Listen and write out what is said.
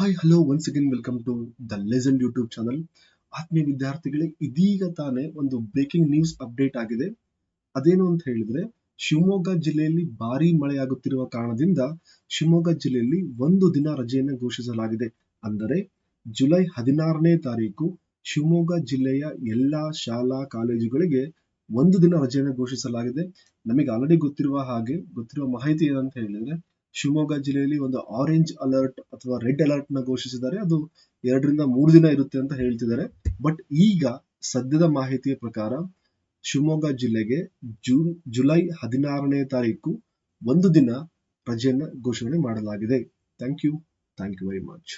Hi hello once again welcome to the legend YouTube channel ಆತ್ಮೀಯ ವಿದ್ಯಾರ್ಥಿಗಳೇ, ಇದೀಗ ತಾನೇ ಒಂದು ಬ್ರೇಕಿಂಗ್ ನ್ಯೂಸ್ ಅಪ್ಡೇಟ್ ಆಗಿದೆ. ಅದೇನು ಅಂತ ಹೇಳಿದ್ರೆ, ಶಿವಮೊಗ್ಗ ಜಿಲ್ಲೆಯಲ್ಲಿ ಭಾರಿ ಮಳೆಯಾಗುತ್ತಿರುವ ಕಾರಣದಿಂದ ಶಿವಮೊಗ್ಗ ಜಿಲ್ಲೆಯಲ್ಲಿ ಒಂದು ದಿನ ರಜೆಯನ್ನು ಘೋಷಿಸಲಾಗಿದೆ. ಅಂದರೆ, ಜುಲೈ ಹದಿನಾರನೇ ತಾರೀಕು ಶಿವಮೊಗ್ಗ ಜಿಲ್ಲೆಯ ಎಲ್ಲಾ ಶಾಲಾ ಕಾಲೇಜುಗಳಿಗೆ ಒಂದು ದಿನ ರಜೆಯನ್ನು ಘೋಷಿಸಲಾಗಿದೆ. ನಮಗೆ ಆಲ್ರೆಡಿ ಗೊತ್ತಿರುವ ಹಾಗೆ, ಗೊತ್ತಿರುವ ಮಾಹಿತಿ ಏನಂತ ಹೇಳಿದ್ರೆ ಶಿವಮೊಗ್ಗ ಜಿಲ್ಲೆಯಲ್ಲಿ ಒಂದು ಆರೆಂಜ್ ಅಲರ್ಟ್ ಅಥವಾ ರೆಡ್ ಅಲರ್ಟ್ನ ಘೋಷಿಸಿದ್ದಾರೆ. ಅದು ಎರಡರಿಂದ ಮೂರು ದಿನ ಇರುತ್ತೆ ಅಂತ ಹೇಳ್ತಿದ್ದಾರೆ. ಬಟ್ ಈಗ ಸದ್ಯದ ಮಾಹಿತಿಯ ಪ್ರಕಾರ ಶಿವಮೊಗ್ಗ ಜಿಲ್ಲೆಗೆ ಜೂನ್ ಜುಲೈ ಹದಿನಾರನೇ ತಾರೀಕು ಒಂದು ದಿನ ರಜೆಯನ್ನ ಘೋಷಣೆ ಮಾಡಲಾಗಿದೆ. Thank you thank you very much